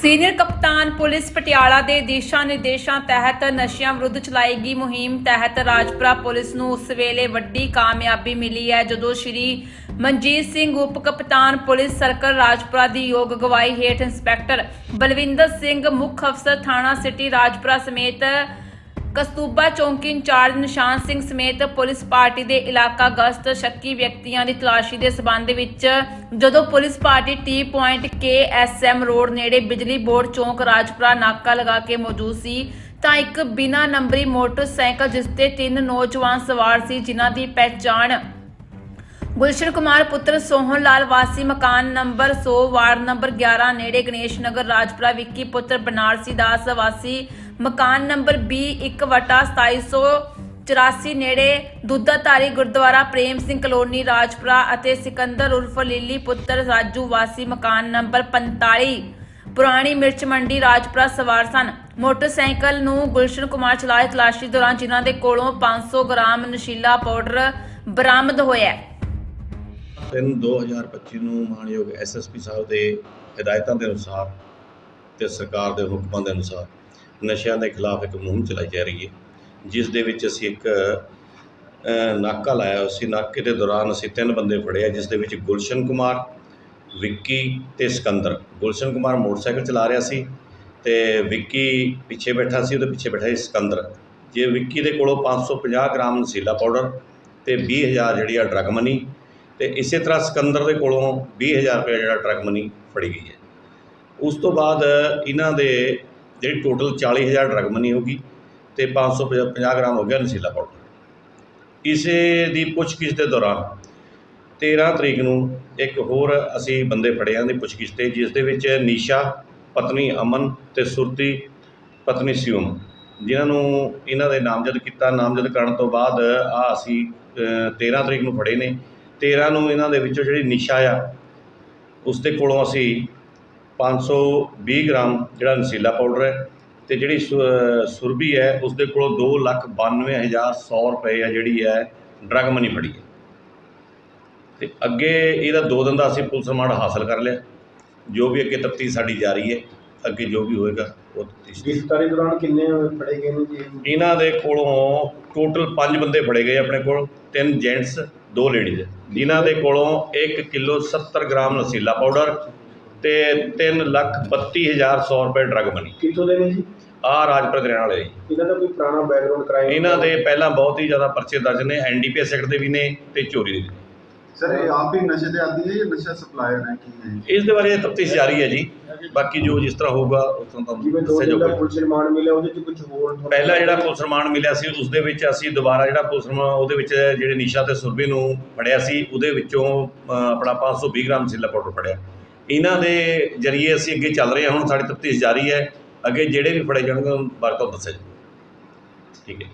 Senior ਕਪਤਾਨ police Patiala ਦੇ ਦਿਸ਼ਾ ਨਿਰਦੇਸ਼ਾਂ ਤਹਿਤ ਨਸ਼ਿਆਂ ਵਿਰੁੱਧ ਚਲਾਈ ਗਈ ਮੁਹਿੰਮ ਤਹਿਤ ਰਾਜਪੁਰਾ ਪੁਲਿਸ ਨੂੰ ਉਸ ਵੇਲੇ ਵੱਡੀ ਕਾਮਯਾਬੀ ਮਿਲੀ ਹੈ, ਜਦੋਂ ਸ਼੍ਰੀ ਮਨਜੀਤ ਸਿੰਘ ਉਪ ਕਪਤਾਨ ਪੁਲਿਸ ਸਰਕਲ ਰਾਜਪੁਰਾ ਦੀ ਯੋਗ ਅਗਵਾਈ ਹੇਠ ਇੰਸਪੈਕਟਰ ਬਲਵਿੰਦਰ ਸਿੰਘ ਮੁੱਖ ਅਫਸਰ ਥਾਣਾ ਸਿਟੀ ਰਾਜਪੁਰਾ ਸਮੇਤ ਕਸਤੂਬਾ ਚੌਂਕੀ ਇੰਚਾਰਜ ਨਿਸ਼ਾਨ ਸਿੰਘ ਸਮੇਤ ਪੁਲਿਸ ਪਾਰਟੀ ਦੇ ਇਲਾਕਾ ਗਸ਼ਤ ਸ਼ੱਕੀ ਵਿਅਕਤੀਆਂ ਦੀ ਤਲਾਸ਼ੀ ਦੇ ਸਬੰਧ ਵਿੱਚ ਜਦੋਂ police party T point K S M road ਨੇੜੇ ਬਿਜਲੀ ਬੋਰਡ ਚੌਂਕ ਰਾਜਪੁਰਾ ਨਾਕਾ ਲਗਾ ਕੇ ਮੌਜੂਦ ਸੀ, ਤਾਂ ਇੱਕ ਬਿਨਾ ਨੰਬਰੀ ਮੋਟਰਸਾਈਕਲ ਜਿਸ ਤੇ ਤਿੰਨ ਨੌਜਵਾਨ ਸਵਾਰ ਸੀ, ਜਿਨ੍ਹਾਂ ਦੀ ਪਹਿਚਾਣ ਗੁਲਸ਼ਨ ਕੁਮਾਰ, ਪੁੱਤਰ ਸੋਹਣ ਲਾਲ, ਵਾਸੀ ਮਕਾਨ ਨੰਬਰ 100 ਵਾਰਡ ਨੰਬਰ 11 ਨੇੜੇ ਗਣੇਸ਼ ਨਗਰ, ਰਾਜਪੁਰਾ ਵਿੱਕੀ, ਪੁੱਤਰ ਬਨਾਰਸੀ ਦਾਸ, ਵਾਸੀ ਮਕਾਨ ਨੰਬਰ 21 ਵਟਾ 2784 ਨੇੜੇ ਦੁੱਧਾਧਾਰੀ ਗੁਰਦੁਆਰਾ ਪ੍ਰੇਮ ਸਿੰਘ ਕਲੋਨੀ, ਰਾਜਪੁਰਾ ਅਤੇ ਸਿਕੰਦਰ ਉਰਫ ਲੀਲੀ, ਪੁੱਤਰ ਰਾਜੂ, ਵਾਸੀ ਮਕਾਨ ਨੰਬਰ 45 ਪੁਰਾਣੀ ਮਿਰਚ ਮੰਡੀ, ਰਾਜਪੁਰਾ ਸਵਾਰ ਸਨ। ਮੋਟਰਸਾਈਕਲ ਨੂੰ ਗੁਲਸ਼ਨ ਕੁਮਾਰ ਚਲਾਏ ਤਲਾਸ਼ੀ ਦੌਰਾਨ ਜਿਨ੍ਹਾਂ ਦੇ ਕੋਲੋਂ 500 ਗ੍ਰਾਮ ਨਸ਼ੀਲਾ ਪਾਊਡਰ ਬਰਾਮਦ ਹੋਇਆ ਹੈ। ਤਿੰਨ 2025 ਨੂੰ ਮਾਨਯੋਗ ਐਸਐਸਪੀ ਸਾਹਿਬ ਦੇ ਹਦਾਇਤਾਂ ਦੇ ਅਨੁਸਾਰ ਤੇ ਸਰਕਾਰ ਦੇ ਹੁਕਮਾਂ ਦੇ ਅਨੁਸਾਰ ਨਸ਼ਿਆਂ ਦੇ ਖਿਲਾਫ ਇੱਕ ਮੁਹਿੰਮ ਚਲਾਈ ਜਾ ਰਹੀ ਹੈ, ਜਿਸ ਦੇ ਵਿੱਚ ਅਸੀਂ ਇੱਕ ਨਾਕਾ ਲਾਇਆ ਹੋਇਆ ਸੀ ਨਾਕੇ ਦੇ ਦੌਰਾਨ ਅਸੀਂ ਤਿੰਨ ਬੰਦੇ ਫੜੇ ਆ, ਜਿਸ ਦੇ ਵਿੱਚ ਗੁਲਸ਼ਨ ਕੁਮਾਰ, ਵਿੱਕੀ ਤੇ ਸਿਕੰਦਰ ਗੁਲਸ਼ਨ ਕੁਮਾਰ ਮੋਟਰਸਾਈਕਲ ਚਲਾ ਰਿਹਾ ਸੀ ਤੇ ਵਿੱਕੀ ਪਿੱਛੇ ਬੈਠਾ ਸੀ, ਉਹਦੇ ਪਿੱਛੇ ਬੈਠਾ ਸੀ ਸਿਕੰਦਰ ਜੇ ਵਿੱਕੀ ਦੇ ਕੋਲੋਂ 550 ਗ੍ਰਾਮ ਨਸ਼ੀਲਾ ਪਾਊਡਰ ਤੇ 20000 ਜਿਹੜੀ ਆ ਡਰਗ ਮਨੀ ਤੇ ਇਸੇ ਤਰ੍ਹਾਂ ਸਿਕੰਦਰ ਦੇ ਕੋਲੋਂ 20000 ਰੁਪਏ ਜਿਹੜਾ ਟਰੱਕ ਮਨੀ ਫੜੀ ਗਈ ਹੈ। ਉਸ ਤੋਂ ਬਾਅਦ ਇਹਨਾਂ ਦੇ ਜਿਹੜੀ ਟੋਟਲ 40000 ਡਰਗ ਮਨੀ ਹੋਗੀ ਤੇ 550 ਗ੍ਰਾਮ ਹੋ ਗਿਆ ਨਸ਼ੀਲਾ ਪਾਊਡਰ ਇਸੇ ਦੀ ਪੁੱਛਗਿੱਛ ਦੇ ਦੌਰਾਨ 13 ਤਰੀਕ ਨੂੰ ਇੱਕ ਹੋਰ ਅਸੀਂ ਬੰਦੇ ਫੜੇ ਆਂ ਦੀ ਪੁੱਛਗਿੱਛ ਤੇ ਜਿਸ ਦੇ ਵਿੱਚ ਨੀਸ਼ਾ ਪਤਨੀ ਅਮਨ ਤੇ ਸੁਰਤੀ ਪਤਨੀ ਸਿਉਮ। ਜਿਨ੍ਹਾਂ ਨੂੰ ਇਹਨਾਂ ਦੇ ਨਾਮਜ਼ਦ ਕੀਤਾ ਨਾਮਜ਼ਦ ਕਰਨ ਤੋਂ ਬਾਅਦ ਆ ਅਸੀਂ ਅ, 13 ਤਰੀਕ ਨੂੰ ਫੜੇ ਨੇ। 13 ਨੂੰ ਇਹਨਾਂ ਦੇ ਵਿੱਚੋਂ ਜਿਹੜੀ ਨਿਸ਼ਾ ਆ ਉਸ ਦੇ ਕੋਲੋਂ ਅਸੀਂ 520 ਗ੍ਰਾਮ ਜਿਹੜਾ ਨਸ਼ੀਲਾ ਪਾਊਡਰ ਹੈ ਤੇ ਜਿਹੜੀ ਸੁ- ਅ, ਸੁਰਭੀ ਹੈ ਉਸ ਦੇ ਕੋਲੋਂ 292100 ਰੁਪਏ ਆ ਜਿਹੜੀ ਹੈ ਡਰਗ ਮਨੀ ਫੜੀ ਹੈ। ਤੇ ਅੱਗੇ ਇਹਦਾ ਦੋ ਦਿਨ ਦਾ ਅਸੀਂ ਪੁਲਿਸ ਰਿਮਾਂਡ ਹਾਸਲ ਕਰ ਲਿਆ। ਜੋ ਵੀ ਅੱਗੇ ਤਫਤੀਸ਼ ਸਾਡੀ ਜਾਰੀ ਹੈ ਅੱਗੇ ਜੋ ਵੀ ਹੋਏਗਾ ਉਹ ਤਫਤੀਸ਼ ਗ੍ਰਿਫਤਾਰੀ ਦੌਰਾਨ ਕਿੰਨੇ ਫੜੇ ਗਏ ਨੇ ਜੀ? ਇਹਨਾਂ ਦੇ ਕੋਲੋਂ ਟੋਟਲ 5 ਬੰਦੇ ਫੜੇ ਗਏ ਆਪਣੇ ਕੋਲ ਤਿੰਨ ਜੈਂਟਸ ਦੋ ਲੇਡੀਜ਼। ਜਿਨ੍ਹਾਂ ਦੇ ਕੋਲੋਂ 1 ਕਿਲੋ 70 ਗ੍ਰਾਮ ਨਸ਼ੀਲਾ ਪਾਊਡਰ ਤੇ 3 ਲੱਖ 32100 ਰੁਪਏ ਡਰਗ ਮਨੀ ਕਿੱਥੋਂ ਦੇ ਨੇ ਜੀ? ਆ ਰਾਜਪੁਰ ਰਹਿਣ ਵਾਲੇ ਜੀ। ਇਹਨਾਂ ਦਾ ਕੋਈ ਪੁਰਾਣਾ ਬੈਕਗ੍ਰਾਉਂਡ ਕ੍ਰਾਈਮ ਇਹਨਾਂ ਦੇ ਪਹਿਲਾਂ ਬਹੁਤ ਹੀ ਜ਼ਿਆਦਾ ਪਰਚੇ ਦਰਜ ਨੇ ਐਨਡੀਪੀਐਸ ਐਕਟ ਦੇ ਵੀ ਨੇ ਤੇ ਚੋਰੀ ਦੇ ਵੀ। ਸਰ ਇਹ ਆਪ ਹੀ ਨਸ਼ੇ ਦੇ ਆਦੀ ਹੈ ਜਾਂ ਨਸ਼ਾ ਸਪਲਾਇਰ ਹੈ ਕੀ ਹੈ? ਇਸ ਦੇ ਬਾਰੇ ਤਫਤੀਸ਼ ਜਾਰੀ ਹੈ ਜੀ। ਬਾਕੀ ਜੋ ਜਿਸ ਤਰ੍ਹਾਂ ਹੋਊਗਾ ਉਸ ਤਰ੍ਹਾਂ ਤੁਹਾਨੂੰ ਜਿਵੇਂ ਦੋ ਦੱਸਿਆ ਦਿਨ ਦਾ ਜਾਊਗਾ। ਪੁਲਿਸ ਰਿਮਾਂਡ ਮਿਲਿਆ ਉਹਦੇ ਚ ਕੁਝ ਹੋਰ ਪਹਿਲਾ ਜਿਹੜਾ ਪੁਲਿਸ ਰਿਮਾਂਡ ਮਿਲਿਆ ਸੀ ਉਸ ਦੇ ਵਿੱਚ ਅਸੀਂ ਦੁਬਾਰਾ ਜਿਹੜਾ ਪੁਲਿਸ ਰਿਮਾਂਡ ਉਹਦੇ ਵਿੱਚ ਜਿਹੜੇ ਨਿਸ਼ਾ ਤੇ ਸੁਰਭੀ ਨੂੰ ਫੜਿਆ ਸੀ ਉਹਦੇ ਵਿੱਚੋਂ ਆਪਣਾ 520 ਗ੍ਰਾਮ ਸਿੱਲਾ ਪਾਊਡਰ ਫੜਿਆ। ਇਹਨਾਂ ਦੇ ਜਰੀਏ ਅਸੀਂ ਅੱਗੇ ਚੱਲ ਰਹੇ ਹਾਂ ਹੁਣ ਸਾਡੀ ਤਫਤੀਸ਼ ਜਾਰੀ ਹੈ। ਅੱਗੇ ਜਿਹੜੇ ਵੀ ਫੜੇ ਜਾਣਗੇ ਉਹਨਾਂ ਬਾਰੇ ਤੁਹਾਨੂੰ ਦੱਸਿਆ ਜਾਊਗਾ। ਠੀਕ ਹੈ